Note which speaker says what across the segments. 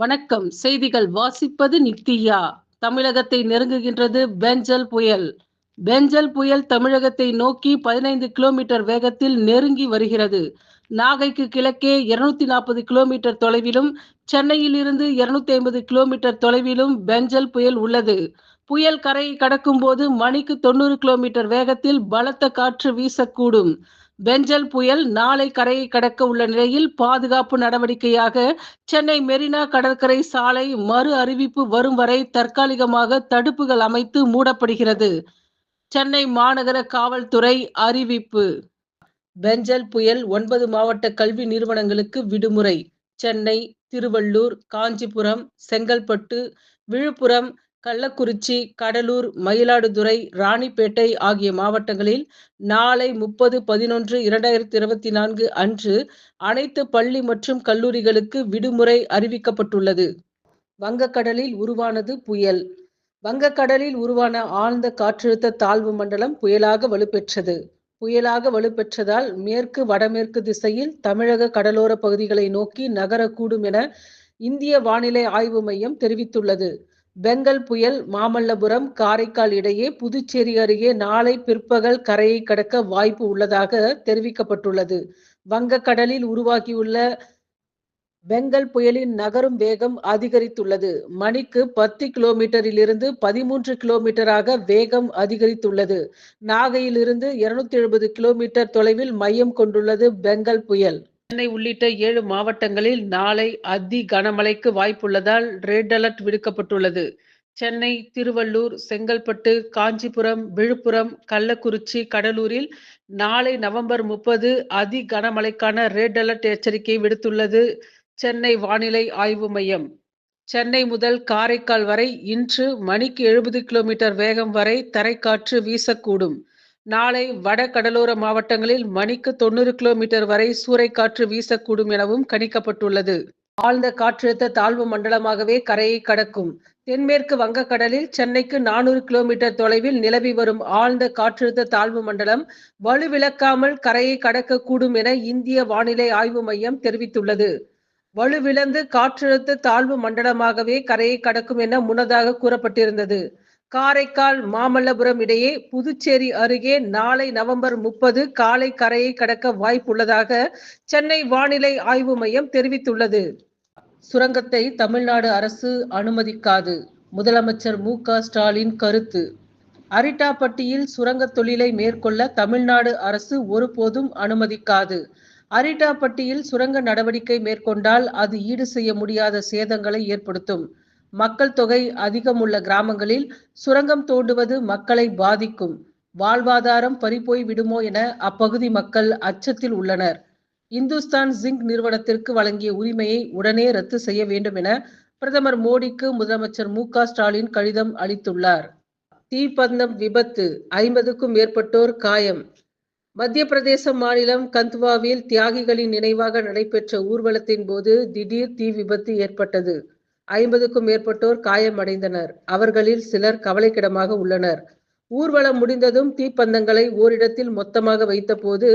Speaker 1: வணக்கம் செய்திகள் வாசிப்பது நித்தியா தமிழகத்தை நெருங்குகின்றது பெஞ்சல் புயல் பெஞ்சல் புயல் தமிழகத்தை நோக்கி பதினைந்து கிலோமீட்டர் வேகத்தில் நெருங்கி வருகிறது நாகைக்கு கிழக்கே இருநூத்தி நாற்பது கிலோமீட்டர் தொலைவிலும் சென்னையில் இருந்து இருநூத்தி ஐம்பது கிலோமீட்டர் தொலைவிலும் பெஞ்சல் புயல் உள்ளது புயல் கரையை கடக்கும் போது மணிக்கு தொண்ணூறு கிலோமீட்டர் வேகத்தில் பலத்த காற்று வீசக்கூடும் பெஞ்சல் புயல் நாளை கரையை கடக்க உள்ள நிலையில் பாதுகாப்பு நடவடிக்கையாக சென்னை மெரினா கடற்கரை சாலை மறு அறிவிப்பு வரும் வரை தற்காலிகமாக தடுப்புகள் அமைத்து மூடப்படுகிறது சென்னை மாநகர காவல்துறை அறிவிப்பு பெஞ்சல் புயல் ஒன்பது மாவட்ட கல்வி நிறுவனங்களுக்கு விடுமுறை சென்னை திருவள்ளூர் காஞ்சிபுரம் செங்கல்பட்டு விழுப்புரம் கள்ளக்குறிச்சி கடலூர் மயிலாடுதுறை ராணிப்பேட்டை ஆகிய மாவட்டங்களில் நாளை முப்பது பதினொன்று இரண்டாயிரத்தி இருபத்தி நான்கு அன்று அனைத்து பள்ளி மற்றும் கல்லூரிகளுக்கு விடுமுறை அறிவிக்கப்பட்டுள்ளது வங்கக்கடலில் உருவானது புயல் வங்கக்கடலில் உருவான ஆழ்ந்த காற்றழுத்த தாழ்வு மண்டலம் புயலாக வலுப்பெற்றது புயலாக வலுப்பெற்றதால் மேற்கு வடமேற்கு திசையில் தமிழக கடலோர பகுதிகளை நோக்கி நகரக்கூடும் என இந்திய வானிலை ஆய்வு மையம் தெரிவித்துள்ளது பெங்கல் புயல் மாமல்லபுரம் காரைக்கால் இடையே புதுச்சேரி அருகே நாளை பிற்பகல் கரையை கடக்க வாய்ப்பு உள்ளதாக தெரிவிக்கப்பட்டுள்ளது வங்கக்கடலில் உருவாகியுள்ள பெங்கல் புயலின் நகரும் வேகம் அதிகரித்துள்ளது மணிக்கு பத்து கிலோமீட்டரிலிருந்து பதிமூன்று கிலோமீட்டராக வேகம் அதிகரித்துள்ளது நாகையிலிருந்து இருநூத்தி எழுபது கிலோமீட்டர் தொலைவில் மையம் கொண்டுள்ளது பெங்கல் புயல் சென்னை உள்ளிட்ட ஏழு மாவட்டங்களில் நாளை அதி கனமழைக்கு வாய்ப்புள்ளதால் ரெட் அலர்ட் விடுக்கப்பட்டுள்ளது சென்னை திருவள்ளூர் செங்கல்பட்டு காஞ்சிபுரம் விழுப்புரம் கள்ளக்குறிச்சி கடலூரில் நாளை நவம்பர் முப்பது அதி கனமழைக்கான ரெட் அலர்ட் எச்சரிக்கை விடுத்துள்ளது சென்னை வானிலை ஆய்வு மையம் சென்னை முதல் காரைக்கால் வரை இன்று மணிக்கு எழுபது கிலோமீட்டர் வேகம் வரை தரைக்காற்று வீசக்கூடும் நாளை வட கடலோர மாவட்டங்களில் மணிக்கு தொண்ணூறு கிலோமீட்டர் வரை சூறைக்காற்று வீசக்கூடும் எனவும் கணிக்கப்பட்டுள்ளது ஆழ்ந்த காற்றழுத்த தாழ்வு மண்டலமாகவே கரையை கடக்கும் தென்மேற்கு வங்கக்கடலில் சென்னைக்கு நானூறு கிலோமீட்டர் தொலைவில் நிலவி வரும் ஆழ்ந்த காற்றழுத்த தாழ்வு மண்டலம் வலுவிழக்காமல் கரையை கடக்கக்கூடும் என இந்திய வானிலை ஆய்வு மையம் தெரிவித்துள்ளது வலுவிழந்து காற்றழுத்த தாழ்வு மண்டலமாகவே கரையை கடக்கும் என முன்னதாக கூறப்பட்டிருந்தது காரைக்கால் மாமல்லபுரம் இடையே புதுச்சேரி அருகே நாளை நவம்பர் முப்பது காலை கரையை கடக்க வாய்ப்புள்ளதாக சென்னை வானிலை ஆய்வு மையம் தெரிவித்துள்ளது
Speaker 2: சுரங்கத்தை தமிழ்நாடு அரசு அனுமதிக்காது முதலமைச்சர் மு ஸ்டாலின் கருத்து அரிட்டாப்பட்டியில் சுரங்க தொழிலை மேற்கொள்ள தமிழ்நாடு அரசு ஒருபோதும் அனுமதிக்காது அரிட்டாப்பட்டியில் சுரங்க நடவடிக்கை மேற்கொண்டால் அது ஈடு செய்ய முடியாத சேதங்களை ஏற்படுத்தும் மக்கள் தொகை அதிகம் உள்ள கிராமங்களில் சுரங்கம் தோண்டுவது மக்களை பாதிக்கும் வாழ்வாதாரம் பறிபோய் விடுமோ என அப்பகுதி மக்கள் அச்சத்தில் உள்ளனர் இந்துஸ்தான் ஜிங்க் நிறுவனத்திற்கு வழங்கிய உரிமையை உடனே ரத்து செய்ய வேண்டும் என பிரதமர் மோடிக்கு முதலமைச்சர் மு ஸ்டாலின் கடிதம் அளித்துள்ளார்
Speaker 3: தீப்பந்தம் விபத்து ஐம்பதுக்கும் மேற்பட்டோர் காயம் மத்திய பிரதேச மாநிலம் கந்த்வாவில் தியாகிகளின் நினைவாக நடைபெற்ற ஊர்வலத்தின் போது திடீர் தீ விபத்து ஏற்பட்டது ஐம்பதுக்கும் மேற்பட்டோர் காயமடைந்தனர் அவர்களில் சிலர் கவலைக்கிடமாக உள்ளனர் ஊர்வலம் முடிந்ததும் தீப்பந்தங்களை ஓரிடத்தில் மொத்தமாக வைத்தபோது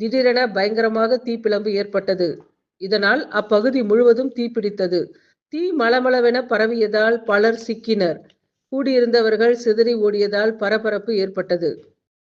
Speaker 3: திடீரென பயங்கரமாக தீப்பிழம்பு ஏற்பட்டது இதனால் அப்பகுதி முழுவதும் தீப்பிடித்தது தீ மளமளவென பரவியதால் பலர் சிக்கினர் கூடியிருந்தவர்கள் சிதறி ஓடியதால் பரபரப்பு ஏற்பட்டது